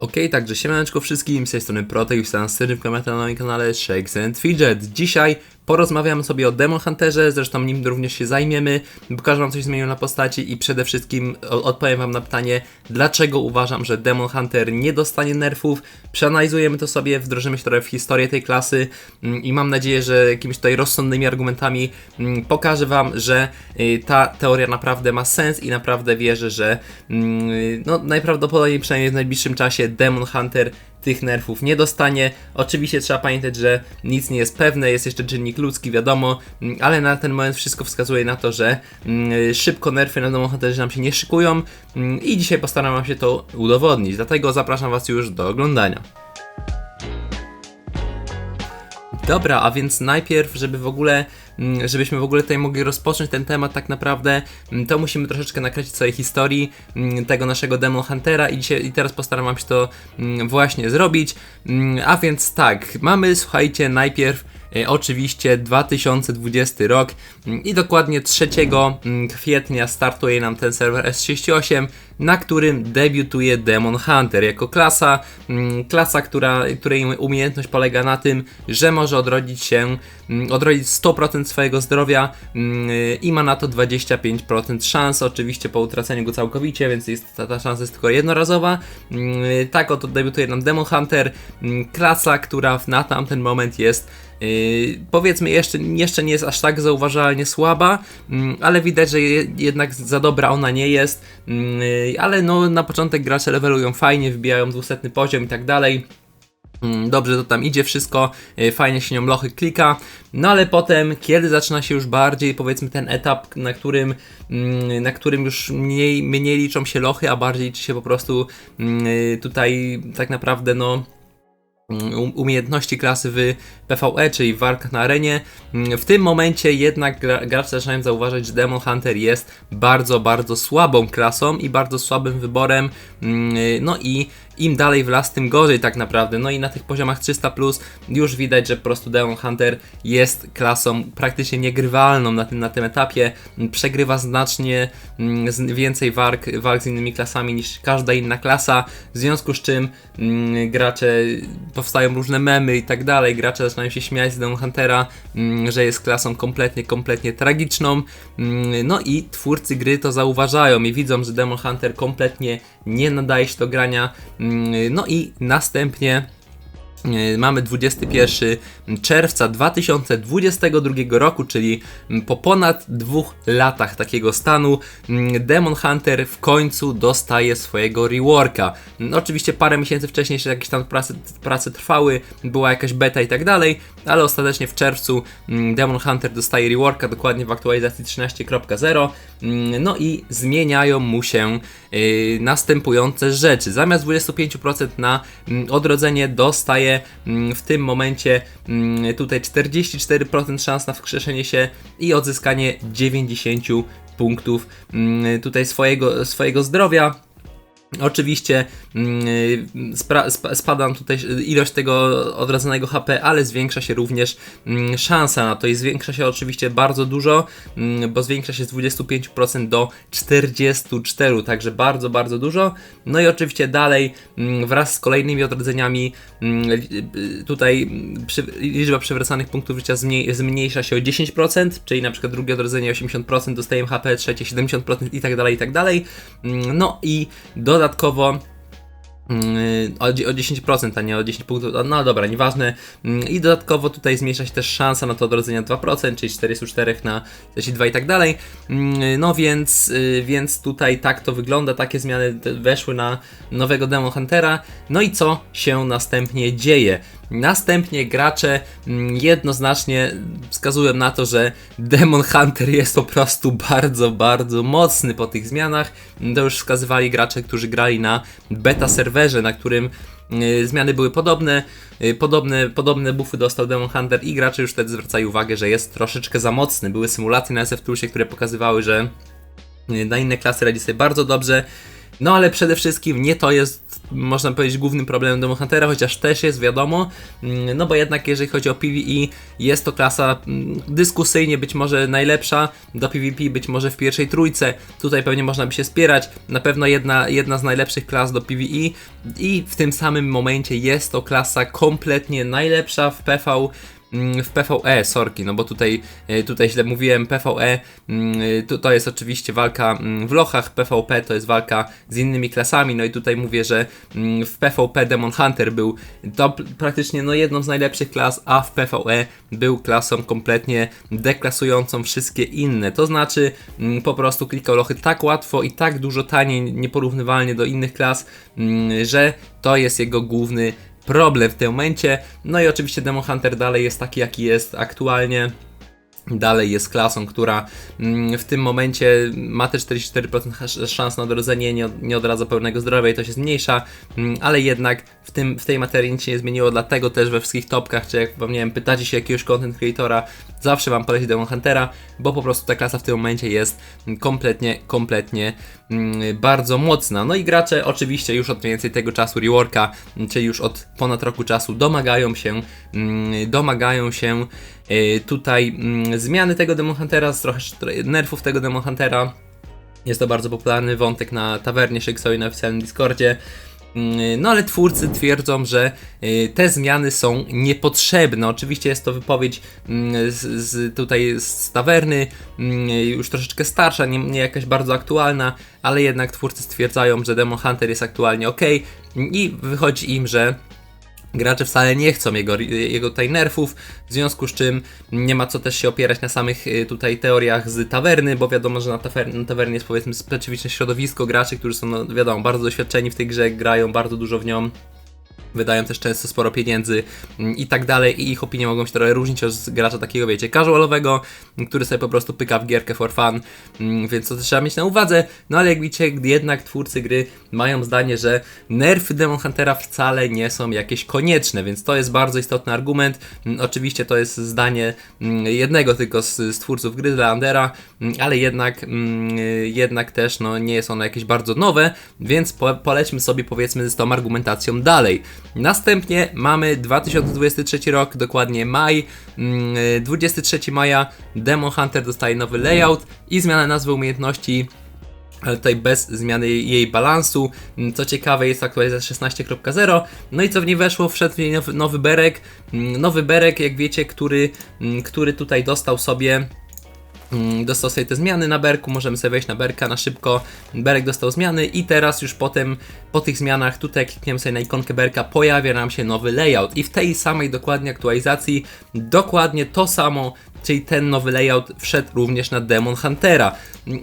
Okej, także siemaneczko wszystkim, z tej strony Protek, witam serdecznie na moim kanale Shakes and Fidget. Dzisiaj porozmawiamy sobie o Demon Hunterze, zresztą nim również się zajmiemy, pokażę wam coś zmieniło na postaci i przede wszystkim odpowiem wam na pytanie, dlaczego uważam, że Demon Hunter nie dostanie nerfów. Przeanalizujemy to sobie, wdrożymy się trochę w historię tej klasy mm, i mam nadzieję, że jakimiś tutaj rozsądnymi argumentami mm, pokażę wam, że y, ta teoria naprawdę ma sens i naprawdę wierzę, że mm, no, najprawdopodobniej przynajmniej w najbliższym czasie Demon Hunter tych nerfów nie dostanie. Oczywiście trzeba pamiętać, że nic nie jest pewne, jest jeszcze czynnik ludzki, wiadomo, mm, ale na ten moment wszystko wskazuje na to, że mm, szybko nerfy na Demon Hunterze nam się nie szykują mm, i dzisiaj postaram się to udowodnić. Dlatego zapraszam was już do oglądania. Dobra, a więc najpierw, żeby w ogóle, żebyśmy w ogóle tutaj mogli rozpocząć ten temat tak naprawdę, mm, to musimy troszeczkę nakreślić całej historii mm, tego naszego Demon Huntera i, dzisiaj, i teraz postaram się to mm, właśnie zrobić. Mm, A więc tak, mamy, słuchajcie, najpierw e, oczywiście 2020 rok mm, i dokładnie 3 mm, kwietnia startuje nam ten serwer S38, na którym debiutuje Demon Hunter jako klasa, mm, klasa, która, której umiejętność polega na tym, że może odrodzić się, mm, odrodzić 100% swojego zdrowia mm, i ma na to 25% szans, oczywiście po utraceniu go całkowicie, więc jest, ta, ta szansa jest tylko jednorazowa. Mm, Tak oto debiutuje nam Demon Hunter, mm, klasa, która na tamten moment jest Yy, powiedzmy jeszcze, jeszcze nie jest aż tak zauważalnie słaba, mm, ale widać, że je, jednak za dobra ona nie jest, mm, yy, ale no na początek gracze levelują fajnie, wbijają 200 poziom i tak dalej. Mm, Dobrze to tam idzie wszystko, yy, fajnie się nią lochy klika, no ale potem, kiedy zaczyna się już bardziej, powiedzmy ten etap, na którym, mm, na którym już mniej, mniej liczą się lochy, a bardziej liczy się po prostu mm, yy, tutaj tak naprawdę no um- umiejętności klasy w PvE, czyli w na arenie. W tym momencie jednak gra- gracze zaczynają zauważyć, że Demon Hunter jest bardzo, bardzo słabą klasą i bardzo słabym wyborem. Mm, No i im dalej w las, tym gorzej tak naprawdę. No i na tych poziomach 300 plus już widać, że po prostu Demon Hunter jest klasą praktycznie niegrywalną na tym, na tym etapie. Przegrywa znacznie mm, więcej walk, walk z innymi klasami niż każda inna klasa, w związku z czym mm, gracze, powstają różne memy i tak dalej, gracze zaczynają się śmiać z Demon Huntera, mm, że jest klasą kompletnie, kompletnie tragiczną, no i twórcy gry to zauważają i widzą, że Demon Hunter kompletnie nie nadaje się do grania, no i następnie E, Mamy 21 czerwca 2022 roku, czyli mm, po ponad dwóch latach takiego stanu mm, Demon Hunter w końcu dostaje swojego reworka. Mm, Oczywiście parę miesięcy wcześniej jeszcze jakieś tam prace, prace trwały, była jakaś beta i tak dalej, ale ostatecznie w czerwcu mm, Demon Hunter dostaje reworka, dokładnie w aktualizacji 13.0. Mm, No i zmieniają mu się yy, następujące rzeczy. Zamiast 25% na mm, odrodzenie dostaje mm, w tym momencie tutaj 44% szans na wskrzeszenie się i odzyskanie 90 punktów tutaj swojego, swojego zdrowia. Oczywiście mm, spada tutaj ilość tego odradzonego HP, ale zwiększa się również mm, szansa na to i zwiększa się oczywiście bardzo dużo, mm, bo zwiększa się z 25% do 44%, także bardzo, bardzo dużo. No i oczywiście dalej wraz z kolejnymi odrodzeniami tutaj liczba przywracanych punktów życia zmniej, zmniejsza się o 10%, czyli na przykład drugie odrodzenie 80% dostajemy HP, trzecie 70% i tak dalej, i tak dalej. No i dodatkowo mm, o dzie- o 10%, a nie o 10 punktów. No dobra, nieważne. Mm, I dodatkowo tutaj zmniejsza się też szansa na to odrodzenie 2%, czyli 44 na 42 i tak dalej. Mm, No więc, y, więc tutaj tak to wygląda, takie zmiany weszły na nowego Demon Huntera. No i co się następnie dzieje? Następnie gracze mm, jednoznacznie wskazują na to, że Demon Hunter jest po prostu bardzo, bardzo mocny po tych zmianach. To już wskazywali gracze, którzy grali na beta serwerze, na którym y, zmiany były podobne. Y, Podobne, podobne buffy dostał Demon Hunter i gracze już wtedy zwracali uwagę, że jest troszeczkę za mocny. Były symulacje na SF Toolsie, które pokazywały, że y, na inne klasy radzi sobie bardzo dobrze. No ale przede wszystkim nie to jest, można powiedzieć, głównym problemem Demon Huntera, chociaż też jest, wiadomo. Mm, No bo jednak jeżeli chodzi o PvE, jest to klasa mm, dyskusyjnie być może najlepsza, do PvP być może w pierwszej trójce. Tutaj pewnie można by się spierać. Na pewno jedna, jedna z najlepszych klas do PvE i w tym samym momencie jest to klasa kompletnie najlepsza w PV w PvE, sorki, no bo tutaj, e, tutaj źle mówiłem, PvE mm, to, to jest oczywiście walka mm, w lochach, PvP to jest walka z innymi klasami, no i tutaj mówię, że mm, w PvP Demon Hunter był to praktycznie no jedną z najlepszych klas, a w PvE był klasą kompletnie deklasującą wszystkie inne, to znaczy mm, po prostu klikał lochy tak łatwo i tak dużo taniej, nieporównywalnie do innych klas, mm, że to jest jego główny problem w tym momencie. No i oczywiście Demon Hunter dalej jest taki, jaki jest aktualnie. Dalej jest klasą, która mm, w tym momencie ma te 44% sz- szans na odrodzenie, nie, od- nie odradza pełnego zdrowia i to się zmniejsza, mm, ale jednak w, tym, w tej materii nic się nie zmieniło, dlatego też we wszystkich topkach, czy jak wam nie wiem, pytacie się jakiegoś content creatora, zawsze wam poleci Demon Huntera, bo po prostu ta klasa w tym momencie jest kompletnie, kompletnie mm, bardzo mocna. No i gracze oczywiście już od mniej więcej tego czasu reworka, czyli już od ponad roku czasu domagają się, domagają się y, tutaj zmiany tego Demon Huntera, z trochę nerfów tego Demon Huntera. Jest to bardzo popularny wątek na tawernie Shakespeare na oficjalnym Discordzie. Mm, No ale twórcy twierdzą, że y, te zmiany są niepotrzebne. Oczywiście jest to wypowiedź mm, z, z tutaj z tawerny, mm, już troszeczkę starsza, nie, nie jakaś bardzo aktualna, ale jednak twórcy stwierdzają, że Demon Hunter jest aktualnie ok i wychodzi im, że Gracze wcale nie chcą jego, jego tutaj nerfów, w związku z czym nie ma co też się opierać na samych y, tutaj teoriach z tawerny, bo wiadomo, że na, tawer na tawernie jest powiedzmy specyficzne środowisko graczy, którzy są, no, wiadomo, bardzo doświadczeni w tej grze, grają bardzo dużo w nią. Wydają też często sporo pieniędzy mm, i tak dalej, i ich opinie mogą się trochę różnić od gracza takiego, wiecie, casualowego, który sobie po prostu pyka w gierkę for fun, mm, więc to trzeba mieć na uwadze. No ale jak widzicie, jednak twórcy gry mają zdanie, że nerfy Demon Huntera wcale nie są jakieś konieczne, więc to jest bardzo istotny argument. Mm, Oczywiście to jest zdanie jednego tylko z, z twórców gry, Leandera, mm, ale jednak, jednak też no, nie jest ono jakieś bardzo nowe, więc po, polećmy sobie powiedzmy z tą argumentacją dalej. Następnie mamy 2023 rok, dokładnie maj, mm, 23 maja Demon Hunter dostaje nowy layout i zmiana nazwy umiejętności ale tutaj bez zmiany jej, balansu. Mm, Co ciekawe, jest aktualizacja 16.0. No i co w niej weszło? Wszedł w niej nowy, nowy berek. Mm, Nowy berek, jak wiecie, który, mm, który tutaj dostał sobie. Mm, Dostał sobie te zmiany na berku, możemy sobie wejść na berka na szybko. Berek dostał zmiany i teraz już potem po tych zmianach tutaj klikniemy sobie na ikonkę berka, pojawia nam się nowy layout i w tej samej dokładnie aktualizacji dokładnie to samo, czyli ten nowy layout wszedł również na Demon Huntera.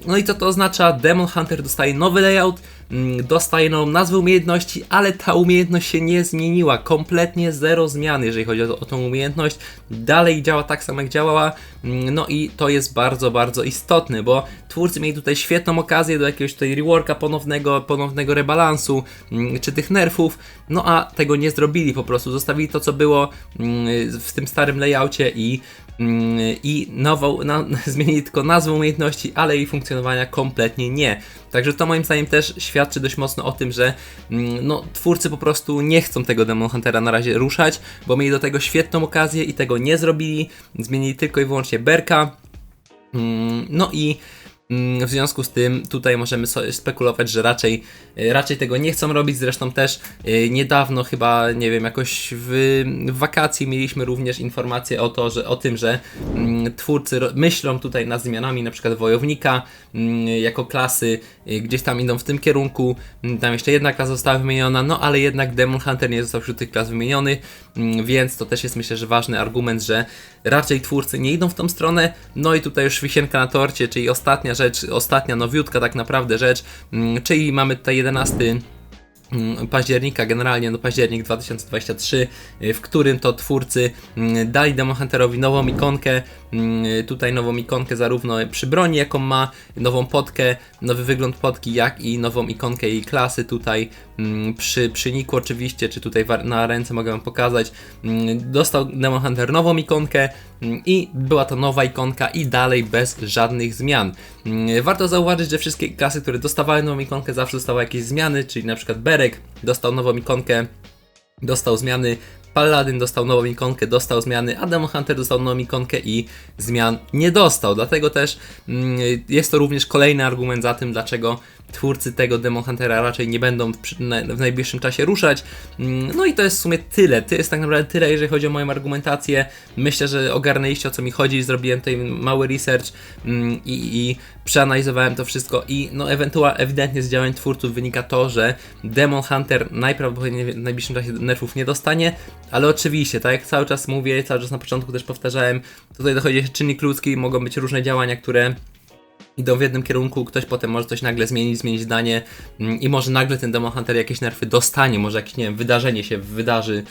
No i co to oznacza? Demon Hunter dostaje nowy layout, mm, dostaje nową nazwę umiejętności, ale ta umiejętność się nie zmieniła. Kompletnie zero zmian, jeżeli chodzi o, o tą umiejętność. Dalej działa tak samo jak działała. Mm, No i to jest bardzo, bardzo istotne, bo twórcy mieli tutaj świetną okazję do jakiegoś tutaj reworka ponownego, ponownego rebalansu, mm, czy tych nerfów, no a tego nie zrobili po prostu. Zostawili to, co było w tym starym layoutie i i nową, na, zmienili tylko nazwę umiejętności, ale jej funkcjonowania kompletnie nie. Także to moim zdaniem też świadczy dość mocno o tym, że mm, no, twórcy po prostu nie chcą tego Demon Huntera na razie ruszać, bo mieli do tego świetną okazję i tego nie zrobili. Zmienili tylko i wyłącznie Berka. Mm, No i mm, w związku z tym tutaj możemy spekulować, że raczej, y, raczej tego nie chcą robić. Zresztą też y, niedawno chyba, nie wiem, jakoś w, wakacji mieliśmy również informację o, to, że, o tym, że mm, twórcy myślą tutaj nad zmianami na przykład wojownika mm, jako klasy, y, gdzieś tam idą w tym kierunku. Mm, Tam jeszcze jedna klasa została wymieniona, no ale jednak Demon Hunter nie został wśród tych klas wymieniony, mm, więc to też jest myślę, że ważny argument, że raczej twórcy nie idą w tą stronę. No i tutaj już wisienka na torcie, czyli ostatnia rzecz, ostatnia nowiutka tak naprawdę rzecz, mm, czyli mamy tutaj 11 mm, października, generalnie no październik 2023, y, w którym to twórcy mm, dali Demon Hunterowi nową ikonkę, tutaj nową ikonkę zarówno przy broni, jaką ma, nową podkę, nowy wygląd podki, jak i nową ikonkę jej klasy tutaj mm, przy, przy niku oczywiście, czy tutaj na ręce mogę wam pokazać. Mm, Dostał Demon Hunter nową ikonkę mm, i była to nowa ikonka i dalej bez żadnych zmian. Mm, Warto zauważyć, że wszystkie klasy, które dostawały nową ikonkę zawsze dostały jakieś zmiany, czyli na przykład Berek dostał nową ikonkę, dostał zmiany, Paladin dostał nową ikonkę, dostał zmiany, a Hunter dostał nową ikonkę i zmian nie dostał. Dlatego też mm, jest to również kolejny argument za tym, dlaczego twórcy tego Demon Huntera raczej nie będą w najbliższym czasie ruszać. Mm, No i to jest w sumie tyle. To jest tak naprawdę tyle, jeżeli chodzi o moją argumentację. Myślę, że ogarnęliście o co mi chodzi. Zrobiłem tutaj mały research mm, i, i przeanalizowałem to wszystko i no ewentualnie ewidentnie z działań twórców wynika to, że Demon Hunter najprawdopodobniej w najbliższym czasie nerfów nie dostanie, ale oczywiście, tak jak cały czas mówię, cały czas na początku też powtarzałem, tutaj dochodzi jeszcze czynnik ludzki, mogą być różne działania, które idą w jednym kierunku, ktoś potem może coś nagle zmienić, zmienić zdanie mm, i może nagle ten Demon Hunter jakieś nerfy dostanie, może jakieś, nie wiem, wydarzenie się wydarzy,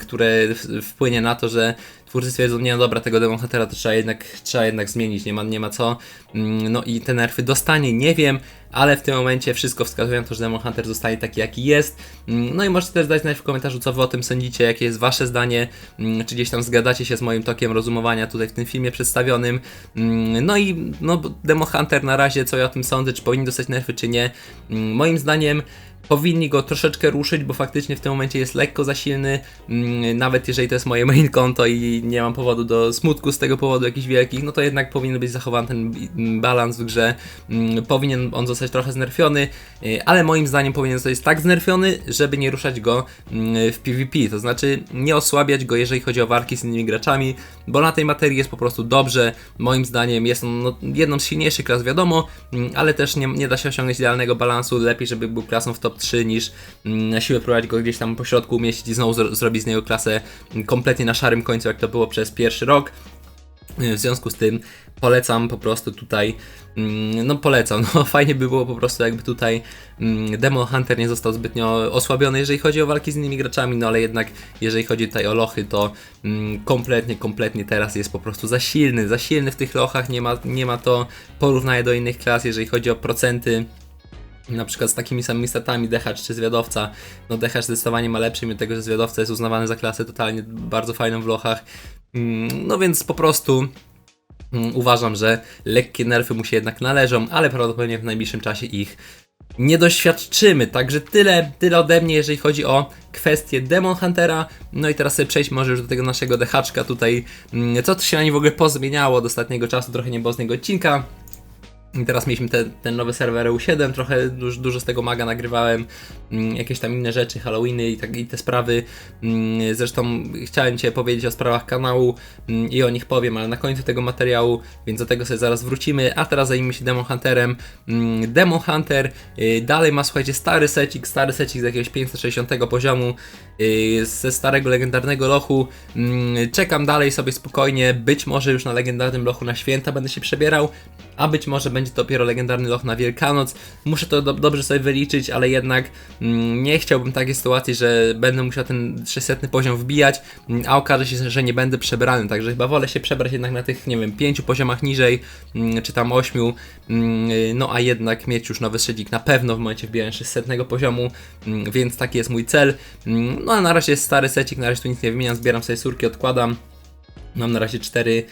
które w- wpłynie na to, że twórcy stwierdzą, nie no dobra, tego Demon Huntera to trzeba jednak, trzeba jednak zmienić, nie ma, nie ma co, Mm, no i te nerfy dostanie, nie wiem, ale w tym momencie wszystko wskazuje na to, że Demon Hunter zostaje taki, jaki jest. Mm, No i możecie też dać znać w komentarzu, co wy o tym sądzicie, jakie jest wasze zdanie, mm, czy gdzieś tam zgadacie się z moim tokiem rozumowania tutaj w tym filmie przedstawionym. Mm, No i no, Demon Hunter na razie, co ja o tym sądzę, czy powinien dostać nerfy, czy nie. Mm, Moim zdaniem powinni go troszeczkę ruszyć, bo faktycznie w tym momencie jest lekko za silny, mm, nawet jeżeli to jest moje main konto i nie mam powodu do smutku z tego powodu jakichś wielkich, no to jednak powinien być zachowany ten mm, balans w grze, Mm, powinien on zostać trochę znerfiony, y, ale moim zdaniem powinien zostać tak znerfiony, żeby nie ruszać go w PvP, to znaczy nie osłabiać go, jeżeli chodzi o walki z innymi graczami, bo na tej materii jest po prostu dobrze, moim zdaniem jest on no, jedną z silniejszych klas, wiadomo, mm, ale też nie, nie da się osiągnąć idealnego balansu, lepiej żeby był klasą w top 3 niż mm, na siłę próbować go gdzieś tam po środku umieścić i znowu zro- zrobić z niego klasę mm, kompletnie na szarym końcu, jak to było przez pierwszy rok. W związku z tym polecam po prostu tutaj, mm, no polecam, no fajnie by było po prostu jakby tutaj mm, Demon Hunter nie został zbytnio osłabiony, jeżeli chodzi o walki z innymi graczami, no ale jednak jeżeli chodzi tutaj o lochy, to mm, kompletnie, kompletnie teraz jest po prostu za silny, za silny w tych lochach, nie ma, nie ma to porównania do innych klas, jeżeli chodzi o procenty, na przykład z takimi samymi statami Dehacz czy Zwiadowca. No Dehacz zdecydowanie ma lepszy, mimo tego, że Zwiadowca jest uznawany za klasę totalnie bardzo fajną w lochach. Mm, No więc po prostu mm, uważam, że lekkie nerfy mu się jednak należą, ale prawdopodobnie w najbliższym czasie ich nie doświadczymy. Także tyle, tyle ode mnie, jeżeli chodzi o kwestię Demon Huntera. No i teraz sobie przejdźmy może już do tego naszego dehaczka tutaj. Mm, Co to się na nim w ogóle pozmieniało od ostatniego czasu, trochę nie było z niego odcinka. I teraz mieliśmy te, ten nowy serwer EU7, trochę dużo, dużo z tego maga nagrywałem, mm, jakieś tam inne rzeczy, Halloweeny i, tak, i te sprawy. Mm, zresztą chciałem Cię powiedzieć o sprawach kanału mm, i o nich powiem, ale na końcu tego materiału, więc do tego sobie zaraz wrócimy. A teraz zajmijmy się Demon Hunterem. Demon Hunter y, dalej ma, słuchajcie, stary secik, stary secik z jakiegoś 560 poziomu, y, ze starego legendarnego lochu. Czekam dalej sobie spokojnie, być może już na legendarnym lochu na święta będę się przebierał, a być może będzie to dopiero legendarny loch na Wielkanoc. Muszę to do, dobrze sobie wyliczyć, ale jednak mm, nie chciałbym takiej sytuacji, że będę musiał ten 600 poziom wbijać, mm, a okaże się, że nie będę przebrany, także chyba wolę się przebrać jednak na tych, nie wiem, 5 poziomach niżej, mm, czy tam 8, no a jednak mieć już nowy szydik na pewno w momencie wbijania 600 poziomu, mm, więc taki jest mój cel. Mm, No a na razie jest stary secik, na razie tu nic nie wymieniam, zbieram sobie surki, odkładam. Mam na razie 4,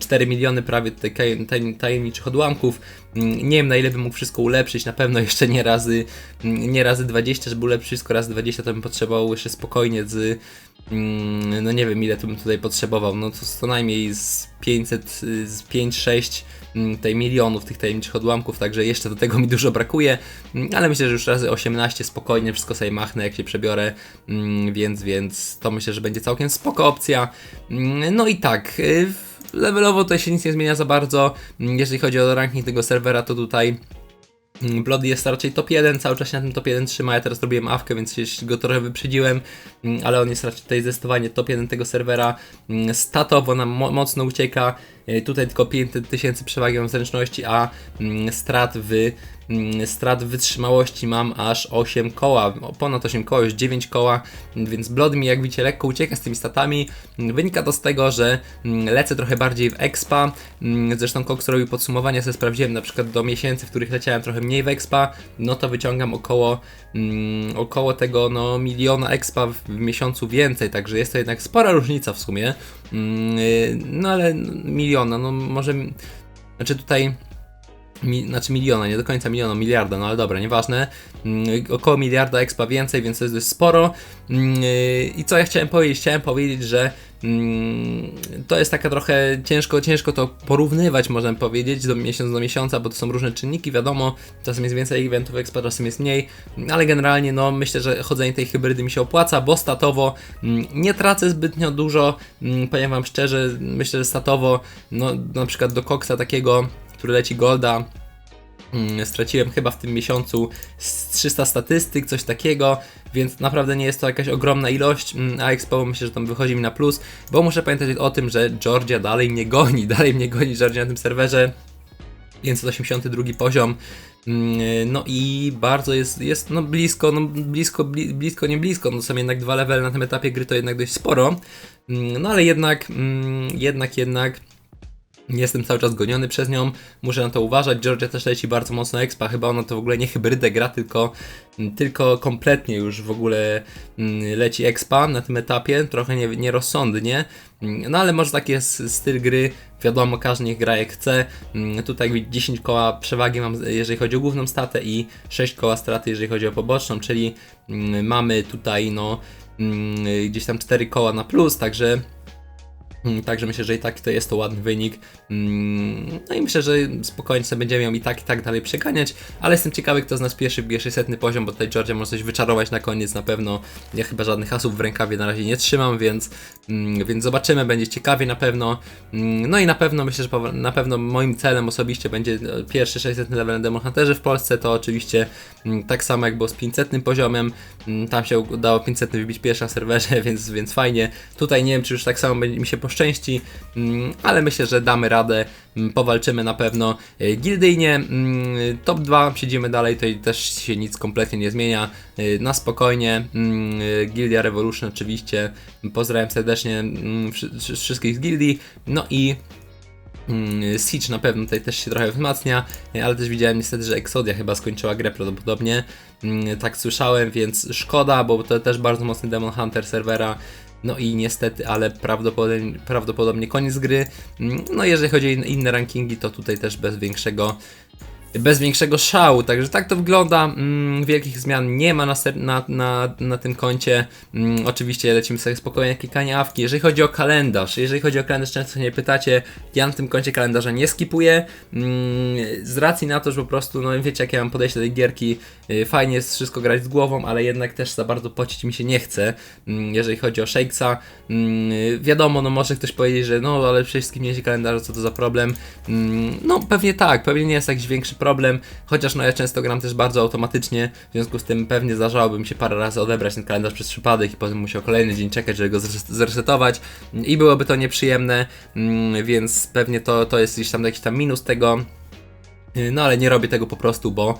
4 miliony prawie tutaj tajemniczych odłamków. Mm, Nie wiem na ile bym mógł wszystko ulepszyć, na pewno jeszcze nie razy, mm, nie razy 20, żeby ulepszyć wszystko razy 20 to bym potrzebował jeszcze spokojnie z, mm, no nie wiem ile tu bym tutaj potrzebował, no to co najmniej z 500, y, z 5-6 mm, tej milionów tych tajemniczych odłamków, także jeszcze do tego mi dużo brakuje, mm, ale myślę, że już razy 18 spokojnie wszystko sobie machnę jak się przebiorę, mm, więc, więc to myślę, że będzie całkiem spoko opcja. Mm, No i tak, y, levelowo tutaj się nic nie zmienia za bardzo, Mm, jeżeli chodzi o ranking tego serwera, to tutaj Mm, Bloody jest raczej top 1, cały czas się na tym top 1 trzyma. Ja teraz robiłem awkę, więc go trochę wyprzedziłem, mm, ale on jest raczej tutaj zdecydowanie top 1 tego serwera. Statowo nam mo mocno ucieka. Y, Tutaj tylko 500 tysięcy przewagi zręczności, a strat w strat wytrzymałości mam aż 8 koła, ponad 8 koła, już 9 koła, więc Blood mi jak widzicie lekko ucieka z tymi statami. Wynika to z tego, że mm, lecę trochę bardziej w expa, Mm, zresztą Cox robił podsumowanie, sobie sprawdziłem na przykład do miesięcy, w których leciałem trochę mniej w expa, no to wyciągam około, mm, około tego no, miliona expa w, miesiącu więcej, także jest to jednak spora różnica w sumie, Mm, y, no ale miliona, no może, znaczy tutaj Mi, znaczy miliona, nie do końca miliona, miliarda, no ale dobra, nieważne. Mm, około miliarda expa więcej, więc to jest dość sporo. Mm, yy, I co ja chciałem powiedzieć? Chciałem powiedzieć, że mm, to jest taka trochę ciężko, ciężko to porównywać, można powiedzieć, do miesiąc do miesiąca, bo to są różne czynniki, wiadomo, czasem jest więcej eventów expa, czasem jest mniej, ale generalnie no myślę, że chodzenie tej hybrydy mi się opłaca, bo statowo nie tracę zbytnio dużo, powiem wam szczerze, myślę, że statowo, no na przykład do koksa takiego który leci Golda. Mm, Straciłem chyba w tym miesiącu z 300 statystyk, coś takiego, więc naprawdę nie jest to jakaś ogromna ilość, mm, a Expo myślę, że tam wychodzi mi na plus, bo muszę pamiętać o tym, że Georgia dalej mnie goni, dalej mnie goni Georgia na tym serwerze, 582 poziom, Mm, no i bardzo jest, jest no blisko, no blisko, bli, blisko, nie blisko, no są jednak dwa levely na tym etapie gry, to jednak dość sporo, no ale jednak, jednak, jednak Jestem cały czas goniony przez nią, muszę na to uważać. Georgia też leci bardzo mocno expa, chyba ona to w ogóle nie hybrydę gra, tylko, tylko kompletnie już w ogóle mm, leci expa na tym etapie, trochę nie, nierozsądnie. Mm, No ale może taki jest styl gry, wiadomo, każdy niech gra jak chce. Mm, Tutaj 10 koła przewagi mam, jeżeli chodzi o główną statę i 6 koła straty, jeżeli chodzi o poboczną, czyli mm, mamy tutaj no mm, gdzieś tam 4 koła na plus, także Mm, Także myślę, że i tak to jest to ładny wynik. Mm, No i myślę, że spokojnie będziemy ją i tak i tak dalej przeganiać, ale jestem ciekawy, kto z nas pierwszy bierze setny poziom, bo tutaj Georgia może coś wyczarować na koniec na pewno. Ja chyba żadnych hasów w rękawie na razie nie trzymam, więc, mm, więc zobaczymy, będzie ciekawie na pewno. Mm, No i na pewno myślę, że na pewno moim celem osobiście będzie e, pierwszy 600 level na Demon w Polsce, to oczywiście mm, tak samo jak było z 500 poziomem, Mm, tam się udało 500 wybić pierwszy na serwerze, więc, więc fajnie. Tutaj nie wiem, czy już tak samo mi się poszczęści, mm, ale myślę, że damy radę, mm, powalczymy na pewno e, gildyjnie. mm, Top 2 siedzimy dalej, tutaj też się nic kompletnie nie zmienia. e, Na spokojnie. e, Gildia Revolution oczywiście. Pozdrawiam serdecznie wszy- wszy- wszystkich z gildii. No i Siege na pewno tutaj też się trochę wzmacnia, ale też widziałem niestety, że Exodia chyba skończyła grę prawdopodobnie. Tak słyszałem, więc szkoda, bo to też bardzo mocny Demon Hunter serwera. No i niestety, ale prawdopodobnie, prawdopodobnie koniec gry. Mm, No jeżeli chodzi o in- inne rankingi, to tutaj też bez większego bez większego szału, także tak to wygląda. Mm, wielkich zmian nie ma na, na, na, na tym koncie. Mm, oczywiście lecimy sobie spokojnie klikanie awki. Jeżeli chodzi o kalendarz, jeżeli chodzi o kalendarz, często pytacie, ja na tym koncie kalendarza nie skipuję. Mm, z racji na to, że po prostu, no wiecie, jakie mam podejście do tej gierki, y, fajnie jest wszystko grać z głową, ale jednak też za bardzo pocić mi się nie chce. Jeżeli chodzi o Shakesa, wiadomo, no może ktoś powiedzieć, że no ale przecież skipnięcie kalendarza, co to za problem. No pewnie tak, pewnie nie jest jakiś większy problem, chociaż no ja często gram też bardzo automatycznie, w związku z tym pewnie zdarzałoby mi się parę razy odebrać ten kalendarz przez przypadek i potem musiał kolejny dzień czekać, żeby go zres- zresetować i byłoby to nieprzyjemne, mm, więc pewnie to, to jest gdzieś tam jakiś tam minus tego. No ale nie robię tego po prostu, bo,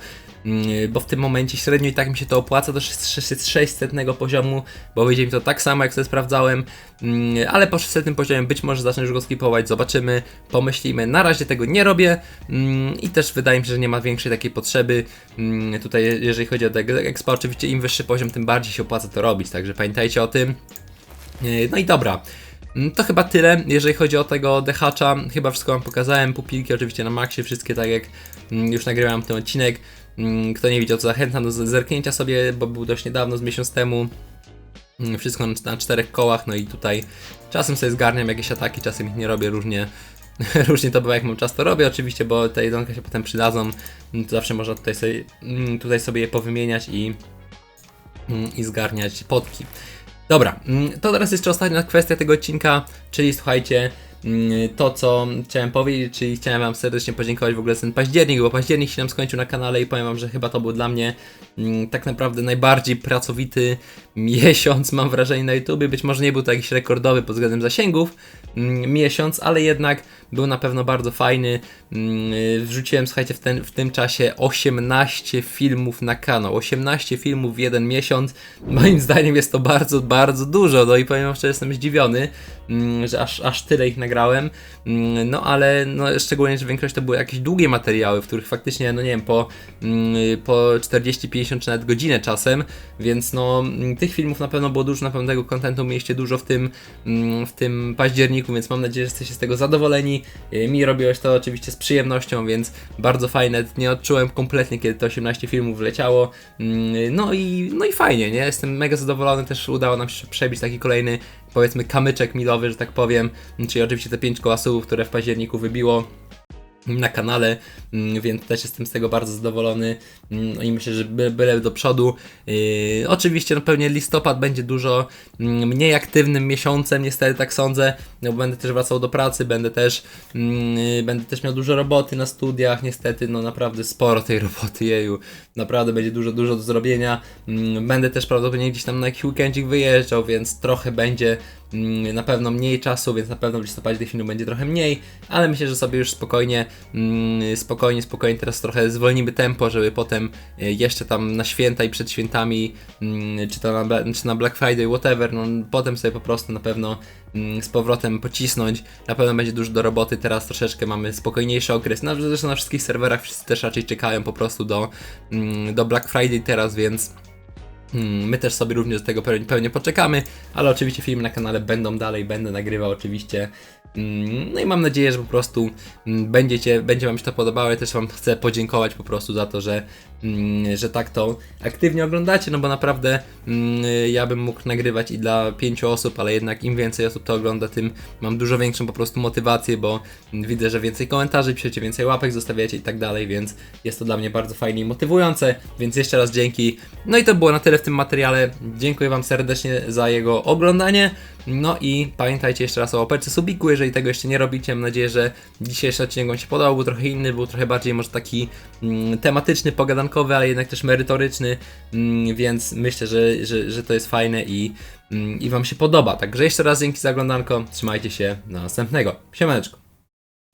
bo w tym momencie średnio i tak mi się to opłaca do 600 poziomu, bo wyjdzie mi to tak samo jak sobie sprawdzałem, mm, ale po 600 poziomie być może zacznę już go skipować, zobaczymy, pomyślimy. Na razie tego nie robię mm, i też wydaje mi się, że nie ma większej takiej potrzeby. Mm, Tutaj jeżeli chodzi o tego expa, oczywiście im wyższy poziom, tym bardziej się opłaca to robić, także pamiętajcie o tym. Yy, No i dobra. Mm, To chyba tyle, jeżeli chodzi o tego dehacza. Chyba wszystko Wam pokazałem. Pupilki oczywiście na maksie, wszystkie tak jak mm, już nagrywałem ten odcinek. Mm, Kto nie widział, to zachęcam do zerknięcia sobie, bo był dość niedawno, z miesiąc temu. Mm, Wszystko na, czterech kołach, no i tutaj czasem sobie zgarniam jakieś ataki, czasem ich nie robię, różnie. Różnie to bywa, jak mam czas, to robię oczywiście, bo te jedzonka się potem przydadzą. Mm, To zawsze można tutaj sobie, tutaj sobie je powymieniać i, i zgarniać potki. Dobra, to teraz jeszcze ostatnia kwestia tego odcinka, czyli słuchajcie, to, co chciałem powiedzieć, czyli chciałem Wam serdecznie podziękować w ogóle za ten październik, bo październik się nam skończył na kanale i powiem Wam, że chyba to był dla mnie mm, tak naprawdę najbardziej pracowity miesiąc, mam wrażenie, na YouTubie. Być może nie był to jakiś rekordowy pod względem zasięgów mm, miesiąc, ale jednak był na pewno bardzo fajny. Mm, Wrzuciłem, słuchajcie, w, ten, w tym czasie 18 filmów na kanał. 18 filmów w jeden miesiąc. Moim zdaniem jest to bardzo, bardzo dużo. No i powiem wam szczerze, jestem zdziwiony, mm, że aż, aż tyle ich nagrałem. Mm, No ale no, szczególnie, że większość to były jakieś długie materiały, w których faktycznie, no nie wiem, po, mm, po 40, 50 czy nawet godzinę czasem, więc no mm, tych filmów na pewno było dużo, na pewno tego kontentu mieliście dużo w tym, mm, w tym październiku, więc mam nadzieję, że jesteście z tego zadowoleni. Y, Mi robiłeś to oczywiście z przyjemnością, więc bardzo fajne. Nie odczułem kompletnie, kiedy te 18 filmów wleciało. Mm, No i, no i fajnie, nie? Jestem mega zadowolony, też udało nam się przebić taki kolejny, powiedzmy, kamyczek milowy, że tak powiem, czyli oczywiście te 5 koła subów, które w październiku wybiło na kanale, mm, więc też jestem z tego bardzo zadowolony mm, no i myślę, że by, byle do przodu. Yy, oczywiście no pewnie listopad będzie dużo mm, mniej aktywnym miesiącem, niestety tak sądzę, no bo będę też wracał do pracy, będę też yy, będę też miał dużo roboty na studiach, niestety no naprawdę sporo tej roboty, jeju, naprawdę będzie dużo, dużo do zrobienia. Mm, Będę też prawdopodobnie gdzieś tam na jakiś weekendzik wyjeżdżał, więc trochę będzie na pewno mniej czasu, więc na pewno w listopadzie tych filmów będzie trochę mniej, ale myślę, że sobie już spokojnie, mm, spokojnie, spokojnie teraz trochę zwolnimy tempo, żeby potem y, jeszcze tam na święta i przed świętami, mm, czy to na, czy na Black Friday, whatever, no potem sobie po prostu na pewno mm, z powrotem pocisnąć, na pewno będzie dużo do roboty, teraz troszeczkę mamy spokojniejszy okres, no, zresztą na wszystkich serwerach wszyscy też raczej czekają po prostu do, mm, do Black Friday teraz, więc Mm, My też sobie również do tego pewnie, poczekamy, ale oczywiście filmy na kanale będą dalej, będę nagrywał oczywiście. Mm, No i mam nadzieję, że po prostu mm, będziecie, będzie Wam się to podobało. Ja też Wam chcę podziękować po prostu za to, że, że tak to aktywnie oglądacie, no bo naprawdę mm, ja bym mógł nagrywać i dla pięciu osób, ale jednak im więcej osób to ogląda, tym mam dużo większą po prostu motywację, bo mm, widzę, że więcej komentarzy piszecie, więcej łapek zostawiacie i tak dalej, więc jest to dla mnie bardzo fajnie i motywujące, więc jeszcze raz dzięki. No i to było na tyle w tym materiale. Dziękuję Wam serdecznie za jego oglądanie. No i pamiętajcie jeszcze raz o łapeczce subiku, jeżeli tego jeszcze nie robicie. Mam nadzieję, że dzisiejszy odcinek Wam się podobał, był trochę inny, był trochę bardziej może taki mm, tematyczny, pogadankowy, ale jednak też merytoryczny, mm, więc myślę, że, że, że to jest fajne i, mm, i Wam się podoba. Także jeszcze raz dzięki za oglądanko, trzymajcie się, do następnego. Siemaneczko.